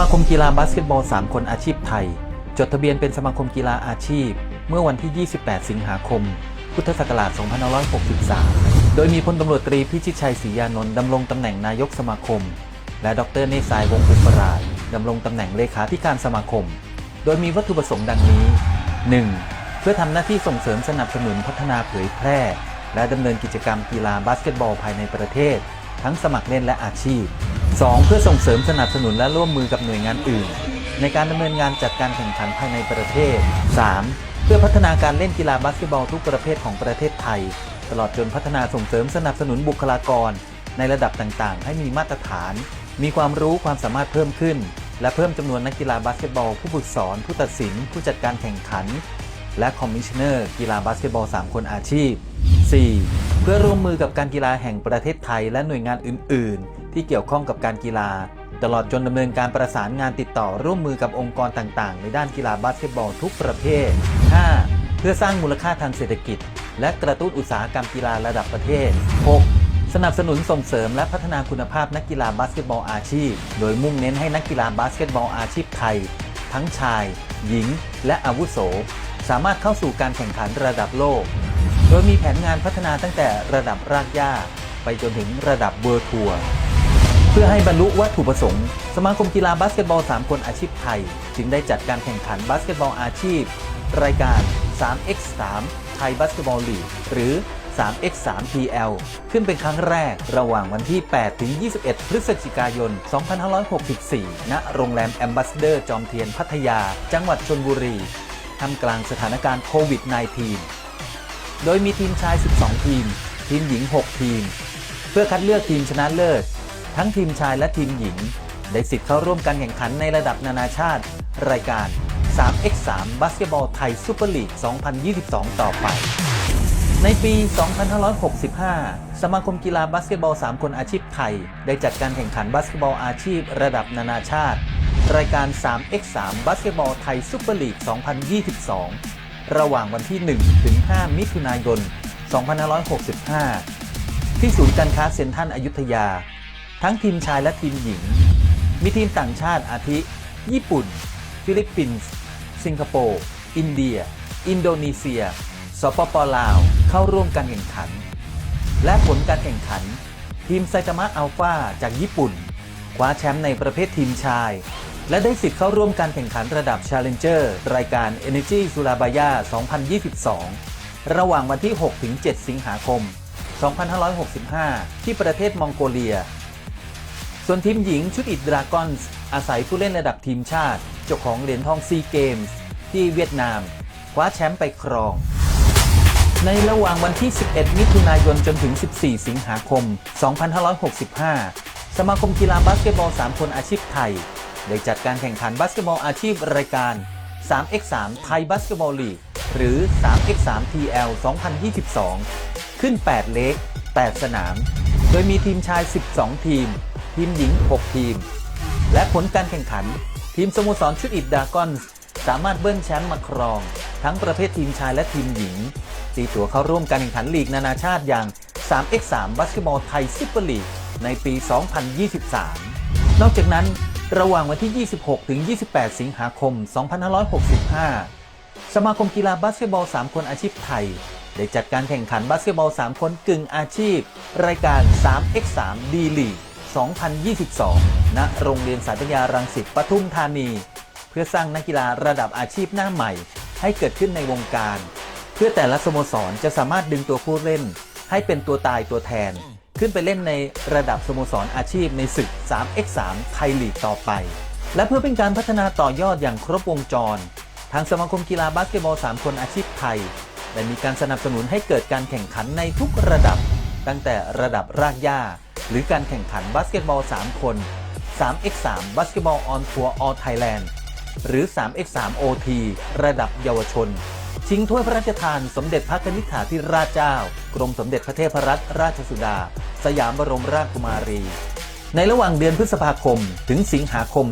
มาคมกีฬาบาสเกตบอล 3 คนอาชีพไทย จดทะเบียนเป็นสมาคมกีฬาอาชีพ เมื่อวันที่ 28 สิงหาคม พุทธศักราช 2563 โดยมีพลตำรวจตรีพิชิตชัยศรียานนท์ดำรงตำแหน่งนายกสมาคม และดรเนสายวงศ์อุปราชดำรงตำแหน่งเลขาธิการสมาคม โดยมีวัตถุประสงค์ดังนี้ 1. เพื่อทำหน้าที่ส่งเสริมสนับสนุนพัฒนาเผยแพร่ และดำเนินกิจกรรมกีฬาบาสเกตบอลภายในประเทศ ทั้งสมัครเล่นและอาชีพ 2. เพื่อส่งเสริมสนับสนุนและร่วมมือกับหน่วยงานอื่น ในการดำเนินงานจัดการแข่งขันภายในประเทศ 3. เพื่อพัฒนาการเล่นกีฬาบาสเกตบอลทุกประเภทของประเทศไทย ตลอดจนพัฒนาส่งเสริมสนับสนุนบุคลากร ในระดับต่างๆ ให้มีมาตรฐาน มีความรู้ความสามารถเพิ่มขึ้น และเพิ่มจำนวนนักกีฬาบาสเกตบอล ผู้ฝึกสอน ผู้ตัดสิน ผู้จัดการแข่งขัน และคอมมิชเนอร์กีฬาบาสเกตบอล 3 คนอาชีพ 4. เพื่อร่วมมือกับการกีฬาแห่งประเทศไทยและหน่วยงานอื่น ๆ ที่เกี่ยวข้องกับการกีฬา ตลอดจนดำเนินการประสานงานติดต่อร่วมมือกับองค์กรต่างๆ ในด้านกีฬาบาสเกตบอลทุกประเภท 5. เพื่อสร้างมูลค่าทางเศรษฐกิจ และกระตุ้นอุตสาหกรรมกีฬาระดับประเทศ 6. สนับสนุนส่งเสริมและพัฒนาคุณภาพนักกีฬาบาสเกตบอลอาชีพ โดยมุ่งเน้นให้นักกีฬาบาสเกตบอลอาชีพไทย ทั้งชาย หญิง และอาวุโส สามารถเข้าสู่การแข่งขันระดับโลก โดยมีแผนงานพัฒนาตั้งแต่ระดับรากหญ้าไปจนถึงระดับเบอร์ทัวร์ เพื่อให้บรรลุวัตถุประสงค์ สมาคมกีฬาบาสเกตบอล 3 คนอาชีพไทย จึงได้จัดการแข่งขันบาสเกตบอลอาชีพ รายการ 3x3 ไทยบาสเกตบอลลีกหรือ 3x3 PL ขึ้นเป็นครั้งแรกระหว่างวันที่ 8 ถึง 21 พฤศจิกายน 2564 ณ โรงแรมแอมบ s สเดอร์จอมเทียนพัทยา จังหวัดชลบุรีท่ามกลางสถานการณ์โควิด -19 โดยมีทีมชาย 12 ทีม ทีมหญิง 6 ทีม เพื่อคัดเลือกทีมชนะเลิศ ทั้งทีมชายและทีมหญิง ได้สิทธิ์เข้าร่วมการแข่งขันในระดับนานาชาติ รายการ 3x3 บาสเกตบอลไทยซูเปอร์ลีก 2022 ต่อไป ในปี 2565 สมาคมกีฬาบาสเกตบอล 3 คนอาชีพไทย ได้จัดการแข่งขันบาสเกตบอลอาชีพระดับนานาชาติ รายการ 3x3 บาสเกตบอลไทยซูเปอร์ลีก 2022 ระหว่างวันที่1ถึง5มิถุนายน 2565 ที่ศูนย์การค้าเซ็นทรัลอยุธยา ทั้งทีมชายและทีมหญิง มีทีมต่างชาติอาทิ ญี่ปุ่น ฟิลิปปินส์ สิงคโปร์ อินเดีย อินโดนีเซีย สปปลาว เข้าร่วมการแข่งขัน และผลการแข่งขัน ทีมไซตามะอัลฟาจากญี่ปุ่น คว้าแชมป์ในประเภททีมชาย และได้สิทธิ์เข้าร่วมการแข่งขันระดับ Challenger รายการ Energy Surabaya 2022 ระหว่างวันที่ 6-7 สิงหาคม 2565 ที่ประเทศมองโกเลีย ส่วนทีมหญิงชุดอิดดรากอนส์อาศัยผู้เล่นระดับทีมชาติ เจ้าของเหรียญทองซีเกมส์ที่เวียดนาม คว้าแชมป์ไปครอง ในระหว่างวันที่ 11 มิถุนายนจนถึง 14 สิงหาคม 2565 สมาคมกีฬาบาสเกตบอล 3 คนอาชีพไทย ได้จัดการแข่งขันบาสเกตบอลอาชีพรายการ 3x3 ไทยบาสเกตบอลลีกหรือ 3x3 TL 2022 ขึ้น 8 เล็ก8 สนาม โดยมีทีมชาย 12 ทีม ทีมหญิง 6 ทีม และผลการแข่งขัน ทีมสโมสรชุดอิดดากอนส์สามารถเบิ้ลแชมป์มาครอง ทั้งประเภททีมชายและทีมหญิงตีตัวเข้าร่วมการแข่งขันลีกนานาชาติอย่าง 3x3 บาสเกตบอลไทยซุปเปอร์ลีกในปี 2023 นอกจากนั้นระหว่างวันที่ 26 ถึง 28 สิงหาคม 2565 สมาคมกีฬาบาสเกตบอล 3 คนอาชีพไทย ได้จัดการแข่งขันบาสเกตบอล 3 คนกึ่งอาชีพ รายการ 3x3 D League 2022 ณ โรงเรียนสาธยารังสิตปทุมธานี เพื่อสร้างนักกีฬาระดับอาชีพหน้าใหม่ ให้เกิดขึ้นในวงการ เพื่อแต่ละสโมสรจะสามารถดึงตัวผู้เล่น ให้เป็นตัวตายตัวแทน ขึ้นไปเล่นในระดับสโมสรอาชีพในศึก 3x3 ไทยลีกต่อไป และเพื่อเป็นการพัฒนาต่อยอดอย่างครบวงจร ทางสมาคมกีฬาบาสเกตบอล3คนอาชีพไทยได้มีการสนับสนุนให้เกิดการแข่งขันในทุกระดับ ตั้งแต่ระดับรากหญ้า หรือการแข่งขันบาสเกตบอล 3 คน 3x3 บาสเกตบอลออนทัวร์ออไทยแลนด์หรือ 3x3 OT ระดับเยาวชน ชิงถ้วยพระราชทานสมเด็จพระนิษฐาธิราชเจ้า กรมสมเด็จพระเทพรัตนราชสุดา สยามบรมราชกุมารี ในระหว่างเดือนพฤษภาคม ถึงสิงหาคม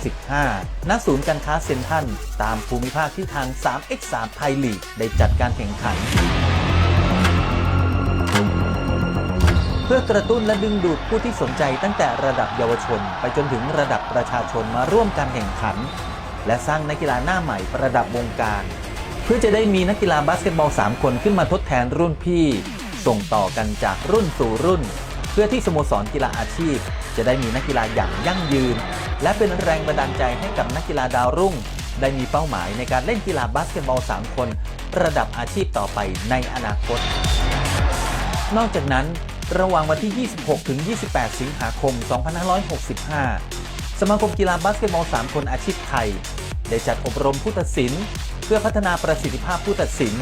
2565 ณ ศูนย์การค้าเซ็นทรัลตามภูมิภาคที่ทาง 3x3 ไทยลีกได้จัดการแข่งขัน พื่อกระตุ้นและดึงดูดผู้ที่สนใจตั้งแต่ระดับเยาวชน ไปจนถึงระดับประชาชนมาร่วมการแข่งขัน และสร้างนักกีฬาหน้าใหม่ประดับวงการ เพื่อจะได้มีนักกีฬาบาสเกตบอล 3 คนขึ้นมาทดแทนรุ่นพี่ ส่งต่อกันจากรุ่นสู่รุ่น เพื่อที่สโมสรกีฬาอาชีพ จะได้มีนักกีฬาอย่างยั่งยืน และเป็นแรงบันดาลใจให้กับนักกีฬาดาวรุ่ง ได้มีเป้าหมายในการเล่นกีฬาบาสเกตบอล 3 คน ระดับอาชีพต่อไปในอนาคต นอกจากนั้น ระหว่างวันที่ 26 ถึง 28 สิงหาคม 2565 สมาคมกีฬาบาสเกตบอล 3 คนอาชีพไทย ได้จัดอบรมผู้ตัดสิน เพื่อพัฒนาประสิทธิภาพผู้ตัดสิน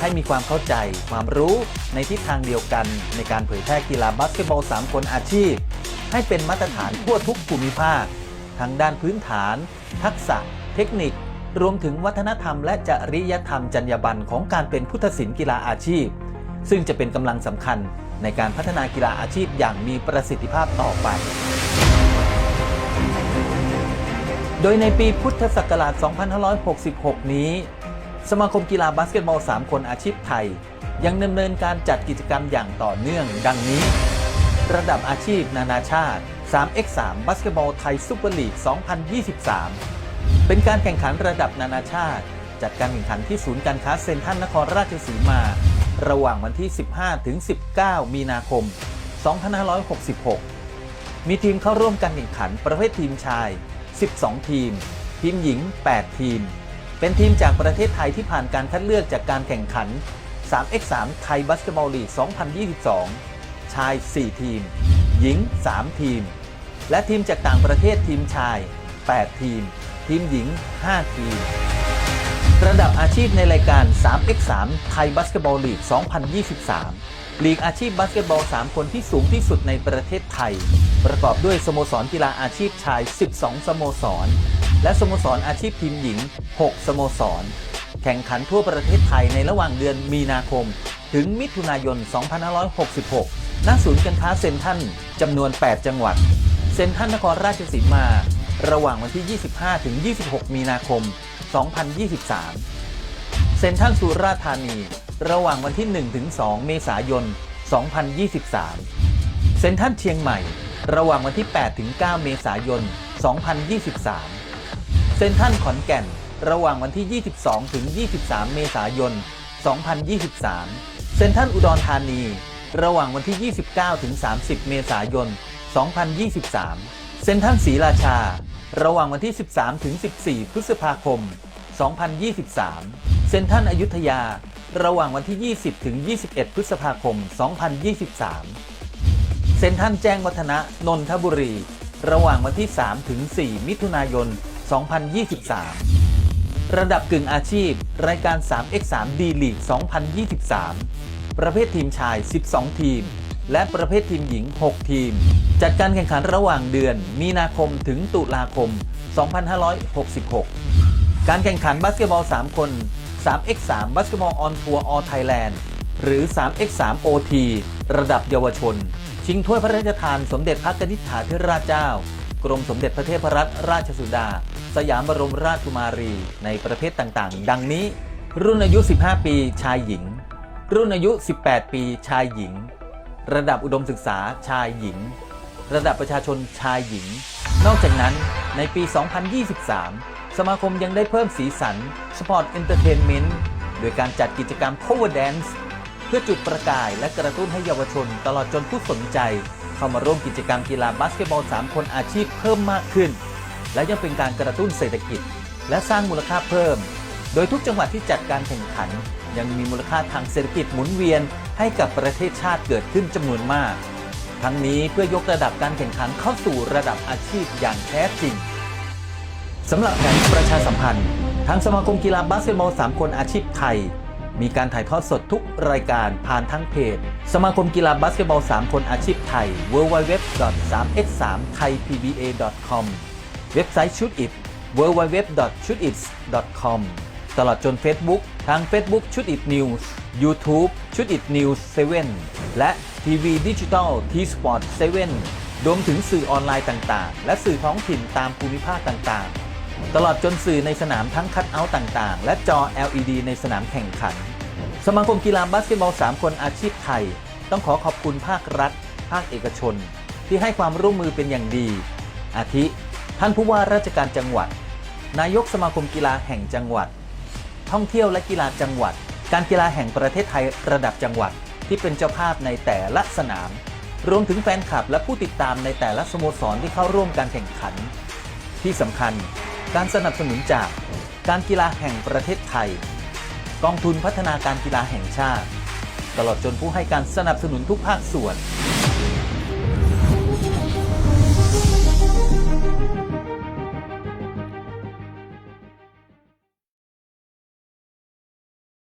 ให้มีความเข้าใจความรู้ในทิศทางเดียวกันในการเผยแพร่กีฬาบาสเกตบอล 3 คนอาชีพ ให้เป็นมาตรฐานทั่วทุกภูมิภาค ทั้งด้านพื้นฐาน ทักษะ เทคนิค รวมถึงวัฒนธรรม และจริยธรรมจรรยาบรรณของการเป็นผู้ตัดสินกีฬาอาชีพ ซึ่งจะเป็นกำลังสำคัญ ในการพัฒนากีฬาอาชีพอย่างมีประสิทธิภาพต่อไป โดยในปีพุทธศักราช 2566 นี้ สมาคมกีฬาบาสเกตบอล 3 คนอาชีพไทย ยังดำเนินการจัดกิจกรรมอย่างต่อเนื่อง ดังนี้ ระดับอาชีพนานาชาติ 3x3 บาสเกตบอลไทยซูเปอร์ลีก 2023 เป็นการแข่งขันระดับนานาชาติ จัดการแข่งขันที่ศูนย์การค้าเซ็นทรัลนครราชสีมา ระหว่างวันที่ 15 ถึง 19 มีนาคม 2566 มีทีมเข้าร่วมการแข่งขันประเภททีมชาย 12 ทีม ทีมหญิง 8 ทีม เป็นทีมจากประเทศไทยที่ผ่านการคัดเลือกจากการแข่งขัน 3x3 ไทยบาสเกตบอลลีก 2022 ชาย 4 ทีม หญิง 3 ทีม และทีมจากต่างประเทศทีมชาย 8 ทีม ทีมหญิง 5 ทีม ระดับอาชีพในรายการ 3x3 ไทยบาสเกตบอลลีก 2023 ลีกอาชีพบาสเกตบอล 3 คนที่สูงที่สุดในประเทศไทย ประกอบด้วยสโมสรกีฬาอาชีพชาย 12 สโมสร และสโมสรอาชีพทีมหญิง 6 สโมสร แข่งขันทั่วประเทศไทยในระหว่างเดือนมีนาคม ถึงมิถุนายน 2566 ณ ศูนย์การค้าเซ็นทรัลจำนวน 8 จังหวัด เซ็นทรัลนครราชสีมา ระหว่างวันที่ 25ถึง26 มีนาคม 2023 เซ็นทรัลสุราษฎร์ธานี ระหว่างวันที่1ถึง2เมษายน 2023 เซ็นทรัลเชียงใหม่ ระหว่างวันที่8ถึง9เมษายน 2023 เซ็นทรัลขอนแก่น ระหว่างวันที่ 22ถึง23 เมษายน 2023 เซ็นทรัลอุดรธานี ระหว่างวันที่ 29ถึง30 เมษายน 2023 เซ็นทรัลศรีราชา ระหว่างวันที่ 13 ถึง 14 พฤษภาคม 2023 เซ็นทรัลอยุธยา ระหว่างวันที่ 20 ถึง 21 พฤษภาคม 2023 เซ็นทรัลแจ้งวัฒนะ นนทบุรี ระหว่างวันที่ 3 ถึง 4 มิถุนายน 2023 ระดับกึ่งอาชีพ รายการ 3x3 D League 2023 ประเภททีมชาย 12 ทีม และประเภททีมหญิง 6 ทีม จัดการแข่งขันระหว่างเดือน มีนาคมถึงตุลาคม 2566 การแข่งขันบาสเกตบอล 3 คน 3x3 บาสเกตบอลออนทัวร์ออไทยแลนด์หรือ 3x3 OT ระดับเยาวชน ชิงถ้วยพระราชทานสมเด็จพระนิษฐาธิราชเจ้า กรมสมเด็จพระเทพรัตนราชสุดา สยามบรมราชกุมารี ในประเภทต่างๆ ดังนี้ รุ่นอายุ 15 ปีชายหญิง รุ่นอายุ 18 ปีชายหญิง ระดับอุดมศึกษาชายหญิง ระดับประชาชนชายหญิง นอกจากนั้นในปี 2023 สมาคมยังได้เพิ่มสีสัน Sport Entertainment โดยการจัดกิจกรรม Power Dance เพื่อจุดประกายและกระตุ้นให้เยาวชนตลอดจนผู้สนใจ เข้ามาร่วมกิจกรรมกีฬาบาสเกตบอล 3 คนอาชีพเพิ่มมากขึ้น และยังเป็นการกระตุ้นเศรษฐกิจ และสร้างมูลค่าเพิ่ม โดยทุกจังหวัดที่จัดการแข่งขัน ยังมีมูลค่าทางเศรษฐกิจหมุนเวียนให้กับประเทศชาติเกิดขึ้นจำนวนมาก ทั้งนี้เพื่อยกระดับการแข่งขันเข้าสู่ระดับอาชีพอย่างแท้จริงสำหรับแผนประชาสัมพันธ์ ทางสมาคมกีฬาบาสเกตบอล3คนอาชีพไทย มีการถ่ายทอดสดทุกรายการผ่านทั้งเพจ สมาคมกีฬาบาสเกตบอล3คนอาชีพไทย www.3x3thaipba.com เว็บไซต์ชุดอิด www.shootits.com ตลอดจน Facebook ทาง Facebook ชุดอิด News YouTube ชุดอิด News 7และทีวีดิจิตอลทีสปอร์ตเ7รวมถึงสื่อออนไลน์ต่างๆ และสื่อท้องถิ่นตามภูมิภาคต่างๆ ตลอดจนสื่อในสนามทั้งคัดเอาท์ต่างๆ และจอ LED ในสนามแข่งขัน สมาคมกีฬาบาสเกตบอล 3 คนอาชีพไทย ต้องขอขอบคุณภาครัฐ ภาคเอกชน ที่ให้ความร่วมมือเป็นอย่างดี อาทิ ท่านผู้ว่าราชการจังหวัด นายกสมาคมกีฬาแห่งจังหวัด ท่องเที่ยวและกีฬาจังหวัด การกีฬาแห่งประเทศไทยระดับจังหวัด ที่เป็นเจ้าภาพในแต่ละสนาม รวมถึงแฟนคลับและผู้ติดตามในแต่ละสโมสรที่เข้าร่วมการแข่งขัน ที่สำคัญ การสนับสนุนจาก การกีฬาแห่งประเทศไทย กองทุนพัฒนาการกีฬาแห่งชาติ ตลอดจนผู้ให้การสนับสนุนทุกภาคส่วน